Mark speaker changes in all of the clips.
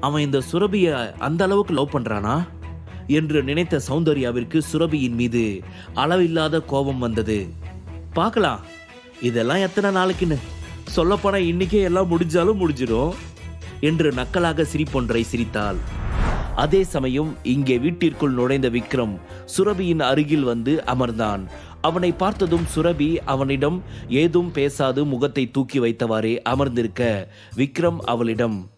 Speaker 1: அவன் இந்த சுரபிய அந்த அளவுக்கு லவ் பண்றானா? என்று நினைத்த சௌந்தர்யாவிற்கு சுரபியின் மீது அளவில்லாத கோபம் வந்தது. பார்க்கலாம். இதெல்லாம் எத்தனை நாளைக்குன்னு? சொல்லப்போனால் இன்னைக்கே எல்லாம் முடிஞ்சாலும் முடிஞ்சிடும் என்று நக்கலாக சிரிப்பொன்றை சிரித்தாள். அதே சமயம் இங்கே வீட்டிற்குள் நுழைந்த விக்ரம் சுரபியின் அருகில் வந்து அமர்ந்தான். அவனை பார்த்ததும் சுரபி அவனிடம் ஏதும் பேசாது முகத்தை தூக்கி வைத்தவாறே அமர்ந்திருக்க விக்ரம் அவளிடம்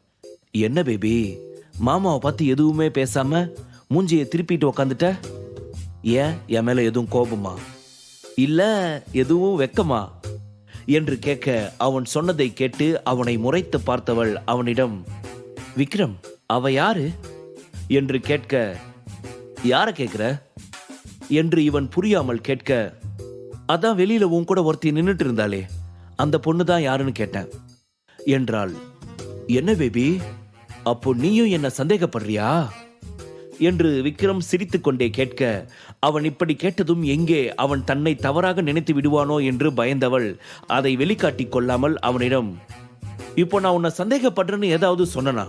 Speaker 1: என்ன பேபி மாமாவை பார்த்து எதுவுமே பேசாம மூஞ்சியை திருப்பிட்டு உக்காந்துட்ட? ஏன்? என் மேல எதுவும் கோபமா? இல்ல எதுவும் வெக்கமா? என்று கேட்க அவன் சொன்னதை கேட்டு அவனை முறைத்து பார்த்தவள் அவனிடம் விக்ரம் அவ யாரு? என்று கேட்க யார கேட்கிற என்று இவன் புரியாமல் கேட்க அதான் வெளியில உன் கூட ஒருத்தி நின்றுட்டு இருந்தாளே அந்த பொண்ணு தான் யாருன்னு கேட்டேன். என்றாள் என்ன பேபி அப்போ நீயும் என்ன சந்தேகப்படுறியா? என்று விக்ரம் சிரித்துக்கொண்டே கேட்க அவன் இப்படி கேட்டதும் எங்கே? அவன் தன்னை தவறாக நினைத்து விடுவானோ? என்று பயந்தவள் அதை வெளிக்காட்டி கொள்ளாமல் அவனிடம் இப்போ நான் உன்னை சந்தேகப்படுறேன்னு ஏதாவது சொன்னனா?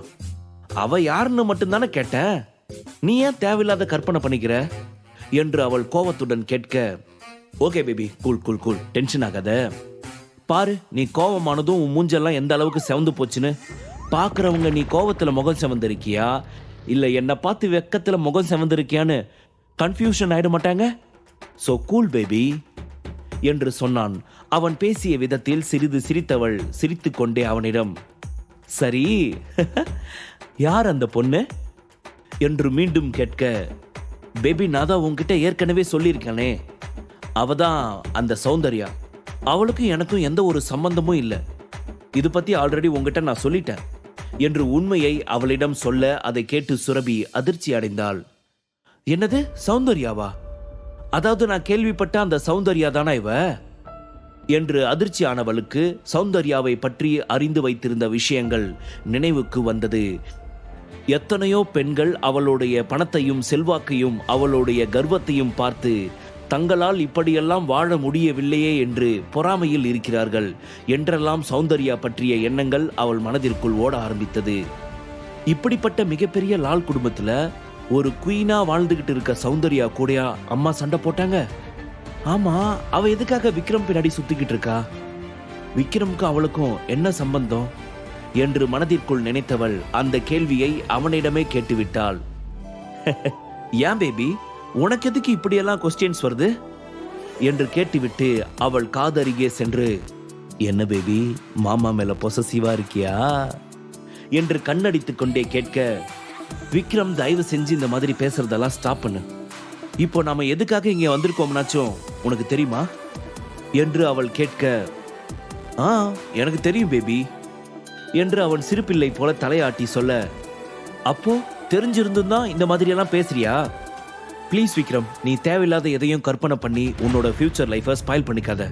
Speaker 1: அவ யாருன்னு மட்டும்தானே கேட்டேன் நீ ஏன் தேவையில்லாத கற்பனை பண்ணிக்கிற? என்று அவள் கோவத்துடன் கேட்க okay baby cool cool cool tension ஆகாத. பாரு நீ கோவமானதும் உன் மூஞ்செல்லாம் எந்த அளவுக்கு செவந்து போச்சுன்னு. பார்க்குறவங்க நீ கோவத்தில் முகம் செவந்திருக்கியா? இல்லை என்னை பார்த்து வெக்கத்தில் முகம் செவந்திருக்கியான்னு கன்ஃபியூஷன் ஆகிட மாட்டாங்க? ஸோ கூல் பேபி என்று சொன்னான். அவன் பேசிய விதத்தில் சிறிது சிரித்தவள் சிரித்துக்கொண்டே அவனிடம் சரி யார் அந்த பொண்ணு? என்று மீண்டும் கேட்க பேபி நான் தான் உன்கிட்ட ஏற்கனவே சொல்லியிருக்கேனே. அவ தான் அந்த சௌந்தர்யா. அவளுக்கும் எனக்கும் எந்த ஒரு சம்பந்தமும் இல்லை. இது பத்தி ஆல்ரெடி உங்ககிட்ட நான் சொல்லிட்டேன். என்று உண்மையை அவளிடம் சொல்ல அதை கேட்டு சுரபி அதிர்ச்சி அடைந்தாள். என்னது? சௌந்தர்யாவா? அதாவது நான் கேள்விப்பட்ட அந்த சௌந்தர்யா தானா இவ? என்று அதிர்ச்சியானவளுக்கு சௌந்தர்யாவை பற்றி அறிந்து வைத்திருந்த விஷயங்கள் நினைவுக்கு வந்தது. எத்தனையோ பெண்கள் அவளுடைய பணத்தையும் செல்வாக்கையும் அவளுடைய கர்வத்தையும் பார்த்து தங்களால் இப்படியெல்லாம் வாழ முடியவில்லையே என்று பொறாமையில் இருக்கிறார்கள். என்றெல்லாம் சௌந்தர்யா பற்றிய எண்ணங்கள் அவள் மனதிற்குள் ஓட ஆரம்பித்தது. இப்படிப்பட்ட மிகப்பெரிய லால் குடும்பத்தில் ஒரு குயினா வாழ்ந்துகிட்டு இருக்க சௌந்தர்யா கூடயா அம்மா சண்டை போட்டாங்க? ஆமா அவ எதுக்காக விக்ரம் பின்னாடி சுத்திக்கிட்டு இருக்கா? விக்ரமுக்கும் அவளுக்கும் என்ன சம்பந்தம்? என்று மனதிற்குள் நினைத்தவள் அந்த கேள்வியை அவனிடமே கேட்டுவிட்டாள். ஏன் பேபி உனக்கு எதுக்கு இப்படியெல்லாம் கொஸ்டின்ஸ் வருது? என்று கேட்டுவிட்டு அவள் காதருகே சென்று என்ன பேபி மாமா மேல பொசசிவா இருக்கியா? என்று கண்ணடித்து கொண்டே கேட்க விக்ரம் தயவு செஞ்சு இந்த மாதிரி பேசுறதெல்லாம் ஸ்டாப் பண்ணு. இப்போ நாம எதுக்காக இங்க வந்திருக்கோம்னாச்சும் உனக்கு தெரியுமா? என்று அவள் கேட்க ஆ எனக்கு தெரியும் பேபி என்று அவன் சிறுபிள்ளை போல தலையாட்டி சொல்ல அப்போ தெரிஞ்சிருந்தும் தான் இந்த மாதிரி எல்லாம் பேசுறியா? ப்ளீஸ் விக்ரம் நீ தேவையில்லாத எதையும் கற்பனை பண்ணி உன்னோட ஃபியூச்சர் லைஃபை ஸ்பாயில் பண்ணிக்காத.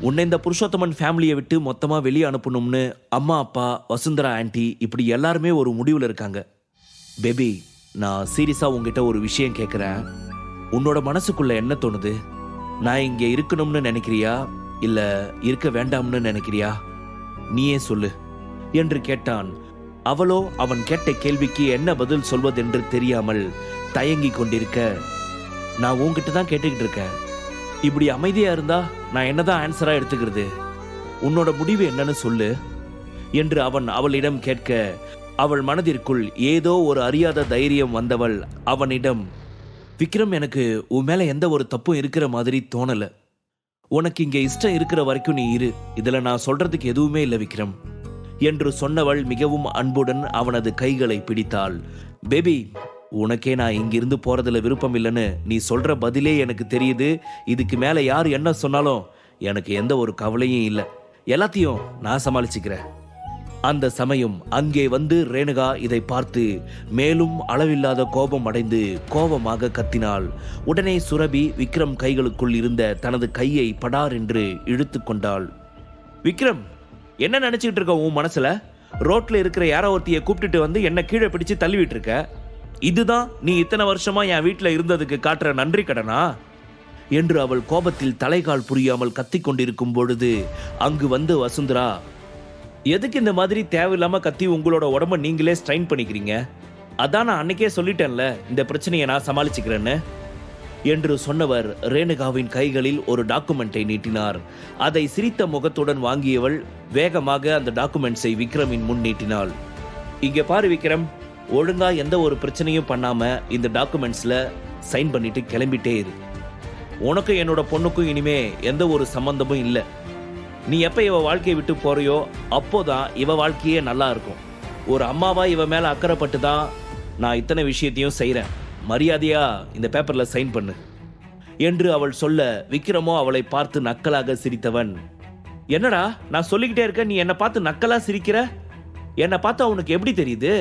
Speaker 1: உன்னை இந்த புருஷோத்தமன் ஃபேமிலியை விட்டு மொத்தமாக வெளியே அனுப்பணும்னு அம்மா அப்பா வசுந்தரா ஆண்டி இப்படி எல்லாருமே ஒரு முடிவில் இருக்காங்க. பேபி நான் சீரியஸாக உங்ககிட்ட ஒரு விஷயம் கேட்குறேன் உன்னோட மனசுக்குள்ள என்ன தோணுது? நான் இங்கே இருக்கணும்னு நினைக்கிறியா? இல்லை இருக்க வேண்டாம்னு நினைக்கிறியா? நீயே சொல்லு. என்று கேட்டான். அவளோ அவன் கேட்ட கேள்விக்கு என்ன பதில் சொல்வதென்று தெரியாமல் தயங்கி கொண்டிருக்க நான் உன்கிட்ட தான் கேட்டுக்கிட்டு இருக்கேன். இப்படி அமைதியாக இருந்தா நான் என்னதான் ஆன்சராக எடுத்துக்கிறது? உன்னோட முடிவு என்னன்னு சொல்லு என்று அவன் அவளிடம் கேட்க அவள் மனதிற்குள் ஏதோ ஒரு அறியாத தைரியம் வந்தவள் அவனிடம் விக்ரம் எனக்கு உன் மேலே எந்த ஒரு தப்பும் இருக்கிற மாதிரி தோணலை. உனக்கு இங்கே இஷ்டம் இருக்கிற வரைக்கும் நீ இரு. இதில் நான் சொல்றதுக்கு எதுவுமே இல்லை விக்ரம் என்று சொன்னவள் மிகவும் அன்புடன் அவனது கைகளை பிடித்தாள். பேபி உனக்கே நான் இங்கிருந்து போறதுல விருப்பம் இல்லைன்னு நீ சொல்ற பதிலே எனக்கு தெரியுது. இதுக்கு மேல யார் என்ன சொன்னாலும் எனக்கு எந்த ஒரு கவலையும் இல்லை. எல்லாத்தையும் நான் சமாளிச்சுக்கிறேன். அந்த சமயம் அங்கே வந்து ரேணுகா இதை பார்த்து மேலும் அளவில்லாத கோபம் அடைந்து கோபமாக கத்தினாள். உடனே சுரபி விக்ரம் கைகளுக்குள் இருந்த தனது கையை படார் என்று இழுத்து கொண்டாள். விக்ரம் என்ன நினச்சிக்கிட்டு இருக்க உன் மனசுல? ரோட்ல இருக்கிற யாரோ ஒருத்தியை கூப்பிட்டுட்டு வந்து என்ன கீழே பிடிச்சு தள்ளிவிட்டு இருக்க இதுதான் நீ இத்தனை வருஷமா என் வீட்டில் இருந்ததுக்கு காட்டுற நன்றி கடனா? என்று அவள் கோபத்தில் தலைகால் புரியாமல் கத்திக் கொண்டிருக்கும் பொழுது அங்கு வந்து வசுந்தரா எதுக்கு இந்த மாதிரி தேவையில்லாம கத்தி உங்களோட உடம்ப நீங்களே ஸ்ட்ரைன் பண்ணிக்கிறீங்க? அதான் நான் அன்னைக்கே சொல்லிட்டேன்ல இந்த பிரச்சனையை நான் சமாளிச்சுக்கிறேன்னு? என்று சொன்னவர் ரேணுகாவின் கைகளில் ஒரு டாக்குமெண்ட்டை நீட்டினார். அதை சிரித்த முகத்துடன் வாங்கியவள் வேகமாக அந்த டாக்குமெண்ட்ஸை விக்ரமின் முன் நீட்டினாள். இங்கே பாரு விக்ரம் ஒழுங்காக எந்த ஒரு பிரச்சனையும் பண்ணாமல் இந்த டாக்குமெண்ட்ஸில் சைன் பண்ணிட்டு கிளம்பிட்டே இரு. உனக்கும் என்னோட பொண்ணுக்கும் இனிமே எந்த ஒரு சம்பந்தமும் இல்லை. நீ எப்போ இவ வாழ்க்கையை விட்டு போறியோ அப்போதான் இவ வாழ்க்கையே நல்லா இருக்கும். ஒரு அம்மாவா இவ மேல அக்கறைப்பட்டு தான் நான் இத்தனை விஷயத்தையும் செய்கிறேன் மரியாதையா இந்த பேப்பர்ல சைன் பண்ணு. என்று அவள் சொல்ல விக்ரமோ அவளை பார்த்து நக்கலாக சிரித்தவன். என்னடா நான் சொல்லிக்கிட்டே இருக்க நீ என்னை பார்த்து நக்கலா சிரிக்கிற? என்னை பார்த்து அவனுக்கு எப்படி தெரியுது?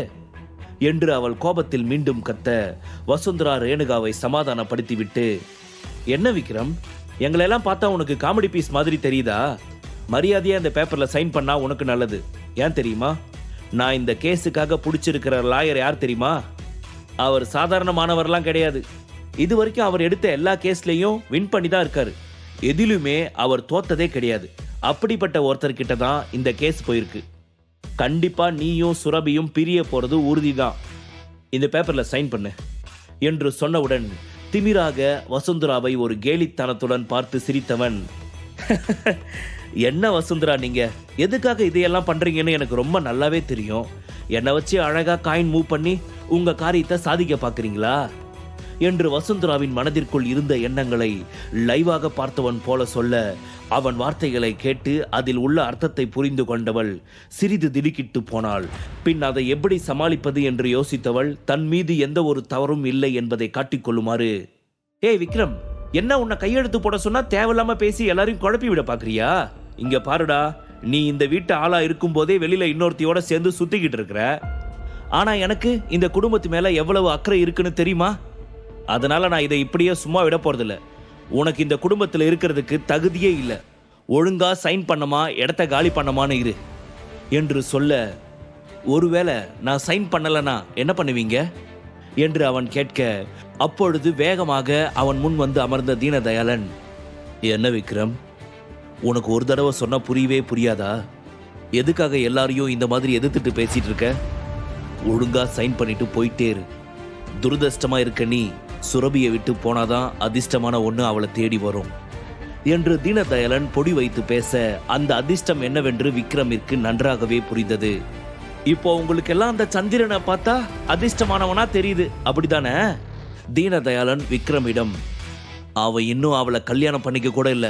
Speaker 1: என்று அவள் கோபத்தில் மீண்டும் கத்த வசுந்தரா ரேணுகாவை சமாதானப்படுத்திவிட்டு. என்ன விக்ரம்? எங்களெல்லாம் பார்த்தா உனக்கு காமெடி பீஸ் மாதிரி தெரியுதா? மரியாதையாக இந்த பேப்பரில் சைன் பண்ணா உனக்கு நல்லது. ஏன் தெரியுமா? நான் இந்த கேஸுக்காக பிடிச்சிருக்கிற லாயர் யார் தெரியுமா? அவர் சாதாரணமானவர்லாம் கிடையாது. இது வரைக்கும் அவர் எடுத்த எல்லா கேஸ்லேயும் வின் பண்ணி தான் இருக்காரு. எதிலுமே அவர் தோத்ததே கிடையாது. அப்படிப்பட்ட ஒருத்தர்கிட்ட தான் இந்த கேஸ் போயிருக்கு. கண்டிப்பாக நீயும் சுரபியும் பிரிய போகிறது உறுதிதான். இந்த பேப்பரில் சைன் பண்ணு. என்று சொன்னவுடன் திமிராக வசுந்தராவை ஒரு கேலித்தனத்துடன் பார்த்து சிரித்தவன். என்ன வசுந்தரா நீங்க? எதுக்காக இதையெல்லாம் பண்றீங்கன்னு எனக்கு ரொம்ப நல்லாவே தெரியும். என்னை வச்சு அழகா காயின் மூவ் பண்ணி உங்க காரியத்தை சாதிக்க பாக்குறீங்களா என்று வசுந்தராவின் மனதிற்குள் இருந்த எண்ணங்களை லைவாக பார்த்தவன் போல சொல்ல அவன் வார்த்தைகளை கேட்டு அதில் உள்ள அர்த்தத்தை புரிந்து கொண்டவள் சிறிது திடுக்கிட்டு போனாள். பின் அதை எப்படி சமாளிப்பது என்று யோசித்தவள் தன் மீது எந்த ஒரு தவறும் இல்லை என்பதை காட்டிக்கொள்ளுமாறு ஏய் விக்ரம் என்ன உன்னை கையெழுத்து போட சொன்னா தேவையில்லாம பேசி எல்லாரையும் குழப்பி விட பாக்குறியா இங்க பாருடா நீ இந்த வீட்டு ஆளா இருக்கும் போதே வெளியில இன்னொருத்தியோட சேர்ந்து சுத்திக்கிட்டு இருக்கிற. ஆனா எனக்கு இந்த குடும்பத்து மேல எவ்வளவு அக்கறை இருக்குன்னு தெரியுமா? அதனால நான் இதை இப்படியே சும்மா விட போறதில்ல. உனக்கு இந்த குடும்பத்தில் இருக்கிறதுக்கு தகுதியே இல்லை. ஒழுங்கா சைன் பண்ணமா இடத்த காலி பண்ணமான்னு இரு. என்று சொல்ல ஒருவேளை நான் சைன் பண்ணலனா என்ன பண்ணுவீங்க? என்று அவன் கேட்க அப்பொழுது வேகமாக அவன் முன் வந்து அமர்ந்த தீனதயாளன் என்ன விக்ரம்? உனக்கு ஒரு தடவை சொன்னால் புரியவே புரியாதா? எதுக்காக எல்லாரையும் இந்த மாதிரி எதிர்த்துட்டு பேசிட்டு இருக்க? ஒழுங்கா சைன் பண்ணிட்டு போயிட்டே இரு. துரதிர்ஷ்டமா இருக்க நீ சுரபியை விட்டு போனாதான் அதிர்ஷ்டமான ஒன்று அவளை தேடி வரும். என்று தீனதயாளன் பொடி வைத்து பேச அந்த அதிர்ஷ்டம் என்னவென்று விக்ரமிற்கு நன்றாகவே புரிந்தது. இப்போ உங்களுக்கு எல்லாம் அந்த சந்திரனை பார்த்தா அதிர்ஷ்டமானவனா தெரியுது. அப்படிதானே? தீனதயாளன் விக்ரமிடம் அவ இன்னும் அவளை கல்யாணம் பண்ணிக்க கூட இல்லை.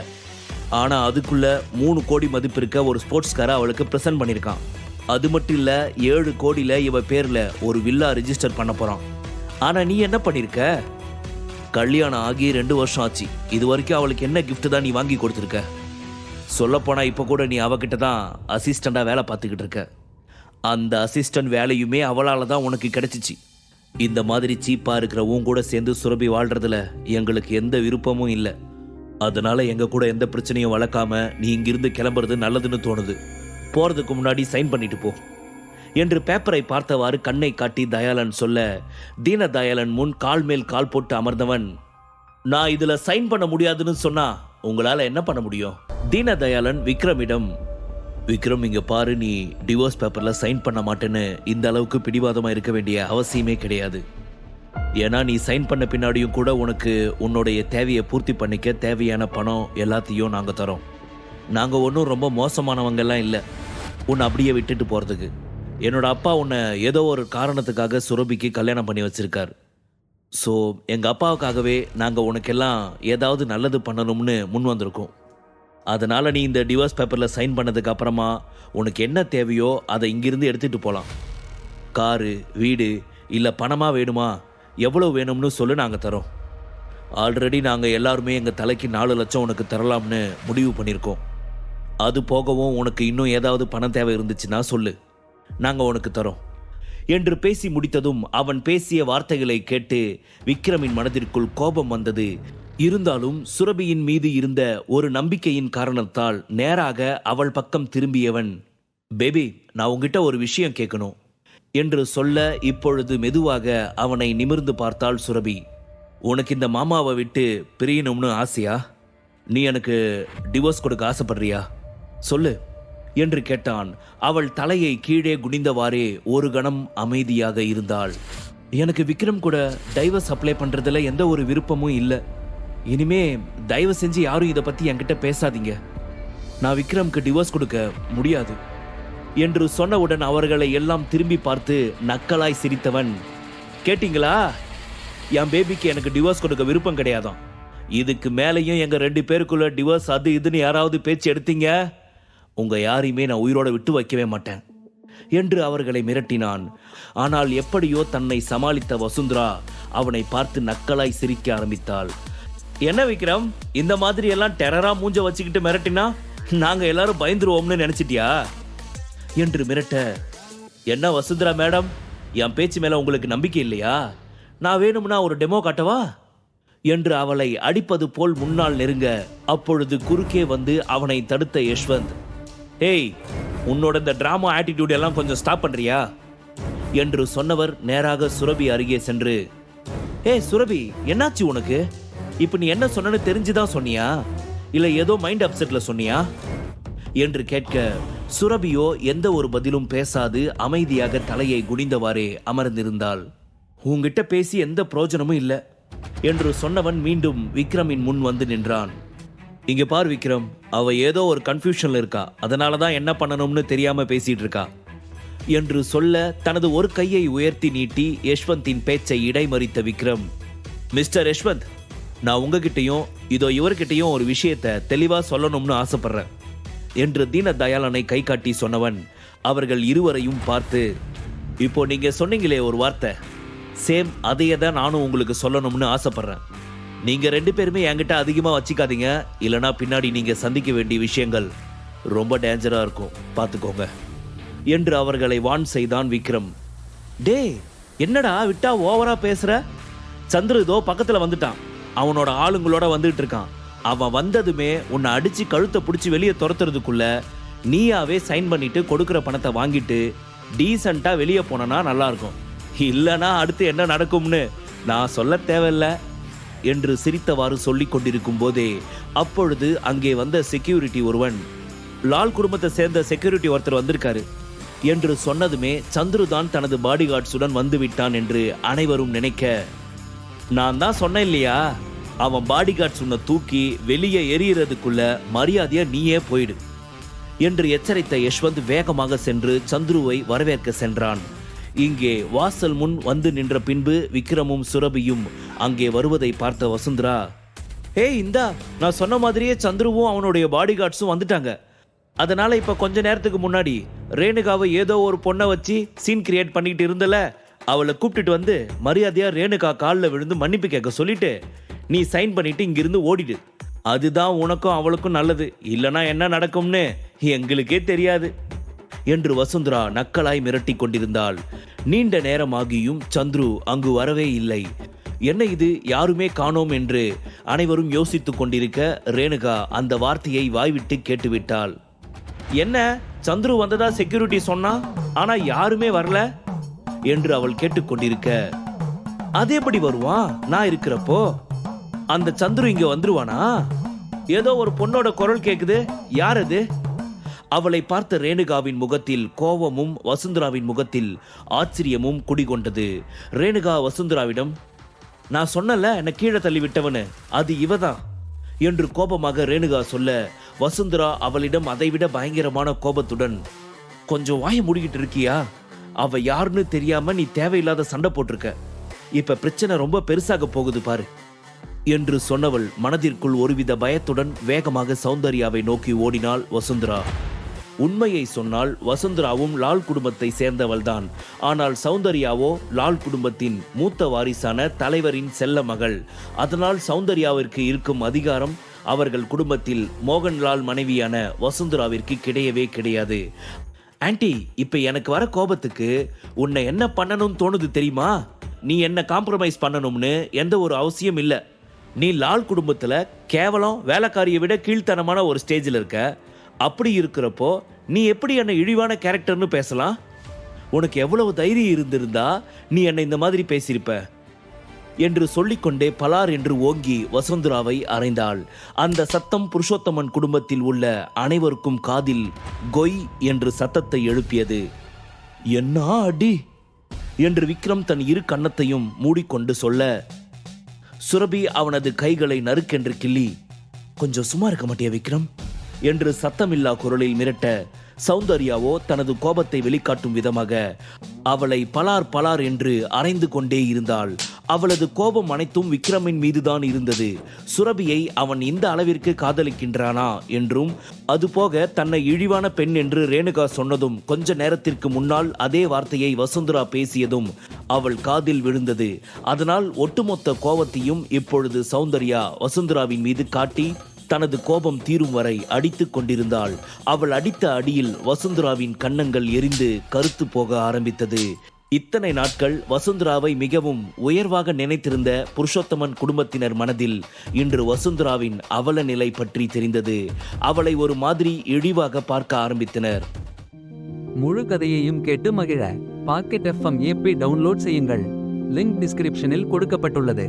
Speaker 1: ஆனா அதுக்குள்ள மூணு கோடி மதிப்பு இருக்க ஒரு ஸ்போர்ட்ஸ்காரை அவளுக்கு பிரசன்ட் பண்ணியிருக்கான் அது மட்டும் இல்ல ஏழு கோடியில இவ பேர்ல ஒரு வில்லா ரிஜிஸ்டர் பண்ண போறான். ஆனா நீ என்ன பண்ணிருக்க? கல்யாணம் ஆகி ரெண்டு வருஷம் ஆச்சு. இது வரைக்கும் அவளுக்கு என்ன கிஃப்ட் தான் நீ வாங்கி கொடுத்துருக்க? சொல்லப்போனா இப்போ கூட நீ அவகிட்ட தான் அசிஸ்டண்டாக வேலை பார்த்துக்கிட்டு இருக்க. அந்த அசிஸ்டன்ட் வேலையுமே அவளால் தான் உனக்கு கிடைச்சிச்சு. இந்த மாதிரி சீப்பாக இருக்கிற உன் கூட சேர்ந்து சுரபி வாழ்றதுல எங்களுக்கு எந்த விருப்பமும் இல்லை. அதனால் எங்கள் கூட எந்த பிரச்சனையும் வளர்க்காம நீ இங்கிருந்து கிளம்புறது நல்லதுன்னு தோணுது. போகிறதுக்கு முன்னாடி சைன் பண்ணிட்டு போ. என்று பேப்பரை பார்த்தவாறு கண்ணை காட்டி தயாளன் சொல்ல தீன தயாளன் முன் கால் மேல் கால் போட்டு அமர்ந்தவன். நான் இதுல சைன் பண்ண முடியாதுன்னு சொன்னா உங்களால என்ன பண்ண முடியும்? தீன தயாளன் விக்ரமிடம் விக்ரம் இங்க பாரு நீ டிவோர்ஸ் பேப்பர்ல சைன் பண்ண மாட்டேன்னு இந்த அளவுக்கு பிடிவாதமா இருக்க வேண்டிய அவசியமே கிடையாது. ஏன்னா நீ சைன் பண்ண பின்னாடியும் கூட உனக்கு உன்னுடைய தேவையை பூர்த்தி பண்ணிக்க தேவையான பணம் எல்லாத்தையும் நாங்கள் தரோம். நாங்கள் ஒன்றும் ரொம்ப மோசமானவங்கெல்லாம் இல்லை. உன்னை அப்படியே விட்டுட்டு போகிறதுக்கு என்னோட அப்பா உன்னை ஏதோ ஒரு காரணத்துக்காக சுரபிக்கு கல்யாணம் பண்ணி வச்சிருக்கார். ஸோ எங்கள் அப்பாவுக்காகவே நாங்கள் உனக்கெல்லாம் ஏதாவது நல்லது பண்ணணும்னு முன் வந்திருக்கோம். அதனால் நீ இந்த டிவோர்ஸ் பேப்பரில் சைன் பண்ணதுக்கு அப்புறமா உனக்கு என்ன தேவையோ அதை இங்கிருந்து எடுத்துகிட்டு போகலாம் காரு வீடு இல்லை பணமாக வேணுமா? எவ்வளோ வேணும்னு சொல்லு நாங்கள் தரோம். ஆல்ரெடி நாங்கள் எல்லாருமே எங்கள் தலைக்கு நாலு லட்சம் உனக்கு தரலாம்னு முடிவு பண்ணியிருக்கோம் அது போகவும் உனக்கு இன்னும் ஏதாவது பணம் தேவை இருந்துச்சுன்னா சொல்லு. நாங்கள் உனக்கு தரோம். என்று பேசி முடித்ததும் அவன் பேசிய வார்த்தைகளை கேட்டு விக்ரமின் மனதிற்குள் கோபம் வந்தது. இருந்தாலும் சுரபியின் மீது இருந்த ஒரு நம்பிக்கையின் காரணத்தால் நேராக அவள் பக்கம் திரும்பியவன் பேபி நான் உங்ககிட்ட ஒரு விஷயம் கேட்கணும் என்று சொல்ல இப்பொழுது மெதுவாக அவனை நிமிர்ந்து பார்த்தாள் சுரபி. உனக்கு இந்த மாமாவை விட்டு பிரியணும்னு ஆசையா? நீ எனக்கு டிவோர்ஸ் கொடுக்க ஆசைப்படுறியா? சொல்லு. என்று கேட்டான். அவள் தலையை கீழே குனிந்தவாறே ஒரு கணம் அமைதியாக இருந்தாள். எனக்கு விக்ரம் கூட டைவர்ஸ் அப்ளை பண்றதுல எந்த ஒரு விருப்பமும் இல்லை. இனிமே தயவு செஞ்சு யாரும் இதை பத்தி என்கிட்ட பேசாதீங்க. நான் விக்ரம்க்கு டிவோர்ஸ் கொடுக்க முடியாது. என்று சொன்னவுடன் அவர்களை எல்லாம் திரும்பி பார்த்து நக்கலாய் சிரித்தவன் கேட்டிங்களா? என் பேபிக்கு எனக்கு டிவோர்ஸ் கொடுக்க விருப்பம் கிடையாதான் இதுக்கு மேலேயும் எங்க ரெண்டு பேருக்குள்ள டிவோர்ஸ் அது இதுன்னு யாராவது பேச்சு எடுத்தீங்க? உங்கள் யாரையுமே நான் உயிரோடு விட்டு வைக்கவே மாட்டேன் என்று அவர்களை மிரட்டினான். ஆனால் எப்படியோ தன்னை சமாளித்த வசுந்தரா அவனை பார்த்து நக்கலாய் சிரிக்க ஆரம்பித்தாள். என்ன விக்ரம் இந்த மாதிரி எல்லாம் டெரரா மூஞ்ச வச்சுக்கிட்டு மிரட்டினா நாங்க எல்லாரும் பயந்துருவோம்னு நினைச்சிட்டியா? என்று மிரட்ட என்ன வசுந்தரா மேடம் என் பேச்சு மேல உங்களுக்கு நம்பிக்கை இல்லையா? நான் வேணும்னா ஒரு டெமோ காட்டவா? என்று அவளை அடிப்பது போல் முன்னால் நெருங்க அப்பொழுது குறுக்கே வந்து அவனை தடுத்த யஷ்வந்த் ஏய் உன்னோட இந்த டிராமா ஆட்டிடியூட் எல்லாம் கொஞ்சம் ஸ்டாப் பண்ணுறியா என்று சொன்னவர் நேராக சுரபி அருகே சென்று ஏய் சுரபி என்னாச்சு உனக்கு? இப்போ நீ என்ன சொன்னன்னு தெரிஞ்சுதான் சொன்னியா? இல்லை ஏதோ மைண்ட் அப்செட்டில் சொன்னியா? என்று கேட்க சுரபியோ எந்த ஒரு பதிலும் பேசாது அமைதியாக தலையை குனிந்தவாறே அமர்ந்திருந்தாள். உங்ககிட்ட பேசி எந்த பிரயோஜனமும் இல்லை என்று சொன்னவன் மீண்டும் விக்ரமின் முன் வந்து நின்றான். இங்க பார் விக்ரம் அவ ஏதோ ஒரு கன்ஃபியூஷன்ல இருக்கா. அதனால தான் என்ன பண்ணணும்னு தெரியாம பேசிட்டு இருக்கா. என்று சொல்ல தனது ஒரு கையை உயர்த்தி நீட்டி யஷ்வந்தின் பேச்சை இடைமறித்த விக்ரம் மிஸ்டர் யஷ்வந்த் நான் உங்ககிட்டயும் இதோ இவர்கிட்டயும் ஒரு விஷயத்தை தெளிவா சொல்லணும்னு ஆசைப்படுறேன் என்று தீன தயாளனை கை காட்டி சொன்னவன் அவர்கள் இருவரையும் பார்த்து இப்போ நீங்க சொன்னீங்களே ஒரு வார்த்தை சேம் அதையே தான் நானும் உங்களுக்கு சொல்லணும்னு ஆசைப்படுறேன். நீங்க ரெண்டு பேருமே என்கிட்ட அதிகமா வச்சுக்காதீங்க. இல்லனா பின்னாடி நீங்க சந்திக்க வேண்டிய விஷயங்கள் ரொம்ப டேஞ்சரா இருக்கும். பார்த்துக்கோங்க என்று அவர்களை வான் செய்தான் விக்ரம். டேய் என்னடா விட்டா ஓவரா பேசுற? சந்திரு இதோ பக்கத்துல வந்துட்டான். அவனோட ஆளுங்களோட வந்துட்டு இருக்கான். அவன் வந்ததுமே உன்னை அடிச்சு கழுத்தை பிடிச்சி வெளியே துரத்துறதுக்குள்ள நீயாவே சைன் பண்ணிட்டு கொடுக்குற பணத்தை வாங்கிட்டு டீசெண்டா வெளியே போனனா நல்லா இருக்கும். அடுத்து என்ன நடக்கும்னு நான் சொல்ல தேவையில்ல. என்று சிரித்தவாறு சொல்லிக் கொண்டிருக்கும் போதே அப்பொழுது அங்கே வந்த செக்யூரிட்டி ஒருவன் லால் குடும்பத்தை சேர்ந்த செக்யூரிட்டி ஒருத்தர் வந்திருக்காரு என்று சொன்னதுமே சந்துரு தான் தனது பாடிகார்ட்ஸுடன் வந்து விட்டான் என்று அனைவரும் நினைக்க நான் தான் சொன்னேன் இல்லையா? அவன் பாடிகார்ட்ஸ் உன்னை தூக்கி வெளியே எரியறதுக்குள்ள மரியாதையா நீயே போயிடு என்று எச்சரித்த யஷ்வந்த் வேகமாக சென்று சந்துருவை வரவேற்க சென்றான். இங்கே வாசல் முன் வந்து நின்ற பின்பு விக்ரமும் சுரபியும் அங்கே வருவதை பார்த்த வசுந்தரா ஏய் இந்தா நான் சொன்ன மாதிரியே சந்துருவும் அவனுடைய பாடிகார்ட்ஸும் வந்துட்டாங்க. அதனால இப்ப கொஞ்ச நேரத்துக்கு முன்னாடி ரேணுகாவை ஏதோ ஒரு பொண்ணை வச்சு சீன் கிரியேட் பண்ணிட்டு இருந்தல அவளை கூப்பிட்டுட்டு வந்து மரியாதையா ரேணுகா காலில் விழுந்து மன்னிப்பு கேட்க சொல்லிட்டு நீ சைன் பண்ணிட்டு இங்கிருந்து ஓடிடு. அதுதான் உனக்கும் அவளுக்கும் நல்லது. இல்லைனா என்ன நடக்கும்னு எங்களுக்கே தெரியாது. என்று வசுந்தரா நக்கலாய் மிரட்டி கொண்டிருந்தாள். நீண்ட நேரமாகியும் சந்துரு அங்கு வரவே இல்லை. என்ன இது யாருமே காணோம் என்று அனைவரும் யோசித்துக் கொண்டிருக்க ரேணுகா அந்த வார்த்தையை வாய்விட்டு கேட்டுவிட்டாள். என்ன? சந்துரு வந்ததா செக்யூரிட்டி சொன்னா? ஆனா யாருமே வரல? என்று அவள் கேட்டுக்கொண்டிருக்க அது எப்படி வருவான் நான் இருக்கிறப்போ? அந்த சந்துரு இங்க வந்துருவானா? ஏதோ ஒரு பொண்ணோட குரல் கேக்குது. யார் அது? அவளை பார்த்த ரேணுகாவின் முகத்தில் கோபமும் வசுந்தராவின் முகத்தில் ஆச்சரியமும் குடிகொண்டது. ரேணுகா வசுந்தராவிடம் நான் சொன்னல என்னை கீழே தள்ளி விட்டவனு. அது இவதான். என்று கோபமாக ரேணுகா சொல்ல வசுந்தரா அவளிடம் அதைவிட பயங்கரமான கோபத்துடன் கொஞ்சம் வாய முடிக்கிட்டு இருக்கியா? அவ யாருன்னு தெரியாம நீ தேவையில்லாத சண்டை போட்டிருக்க. இப்ப பிரச்சனை ரொம்ப பெருசாக போகுது பாரு என்று சொன்னவள் மனதிற்குள் ஒருவித பயத்துடன் வேகமாக சௌந்தர்யாவை நோக்கி ஓடினாள் வசுந்தரா. உண்மையை சொன்னால் வசுந்தராவும் லால் குடும்பத்தை சேர்ந்தவள்தான். ஆனால் சௌந்தர்யாவோ லால் குடும்பத்தின் மூத்த வாரிசான தலைவரின் செல்ல மகள். அதனால் சௌந்தர்யாவிற்கு இருக்கும் அதிகாரம் அவர்கள் குடும்பத்தில் மோகன்லால் மனைவியான வசுந்தராவிற்கு கிடையவே கிடையாது. ஆன்ட்டி இப்ப எனக்கு வர கோபத்துக்கு உன்னை என்ன பண்ணணும்னு தோணுது தெரியுமா? நீ என்ன காம்ப்ரமைஸ் பண்ணணும்னு எந்த ஒரு அவசியம் இல்லை. நீ லால் குடும்பத்தில் கேவலம் வேலைக்காரியை விட கீழ்த்தனமான ஒரு ஸ்டேஜில் இருக்க. அப்படி இருக்கிறப்போ நீ எப்படி என்னை இழிவான கேரக்டர்னு பேசலாம்? உனக்கு எவ்வளவு தைரியம் இருந்திருந்தா நீ என்னை இந்த மாதிரி பேசியிருப்ப? என்று சொல்லிக்கொண்டே பலார் என்று ஓங்கி வசுந்தராவை அறைந்தாள். அந்த சத்தம் புருஷோத்தமன் குடும்பத்தில் உள்ள அனைவருக்கும் காதில் கொய் என்று சத்தத்தை எழுப்பியது. என்ன அடி? என்று விக்ரம் தன் இரு கன்னத்தையும் மூடிக்கொண்டு சொல்ல சுரபி அவனது கைகளை நறுக்கென்று கிள்ளி கொஞ்சம் சும்மா இருக்க மாட்டியா விக்ரம்? என்று சத்தமில்லா குரலில் மிரட்ட சௌந்தர்யாவோ தனது கோபத்தை வெளிக்காட்டும் விதமாக அவளை பலார் பலார் என்று அரைந்து கொண்டே இருந்தாள். அவளது கோபம் அனைத்தும் விக்ரமின் மீதுதான் இருந்தது. சுரபியை அவன் இந்த அளவிற்கு காதலிக்கின்றானா என்றும் அதுபோக தன்னை இழிவான பெண் என்று ரேணுகா சொன்னதும் கொஞ்ச நேரத்திற்கு முன்னால் அதே வார்த்தையை வசுந்தரா பேசியதும் அவள் காதில் விழுந்தது. அதனால் ஒட்டுமொத்த கோபத்தையும் இப்பொழுது சௌந்தர்யா வசுந்தராவின் மீது காட்டி தனது கோபம் தீரும் வரை அடித்துக் கொண்டிருந்தாள். அவள் அடித்த அடியில் வசுந்தராவின் கன்னங்கள் எரிந்து கருத்து போக ஆரம்பித்தது. இத்தனை நாட்கள் வசுந்தராவை மிகவும் உயர்வாக நினைத்திருந்த புருஷோத்தமன் குடும்பத்தினர் மனதில் இன்று வசுந்தராவின் அவல நிலை பற்றி தெரிந்தது. அவளை ஒரு மாதிரி இழிவாக பார்க்க ஆரம்பித்தனர்.
Speaker 2: முழு கதையையும் கேட்டு மகிழ. பாக்கெட் எஃப்எம் ஏபி டவுன்லோட் செய்யுங்கள். லிங்க் டிஸ்கிரிப்ஷனில் கொடுக்கப்பட்டுள்ளது.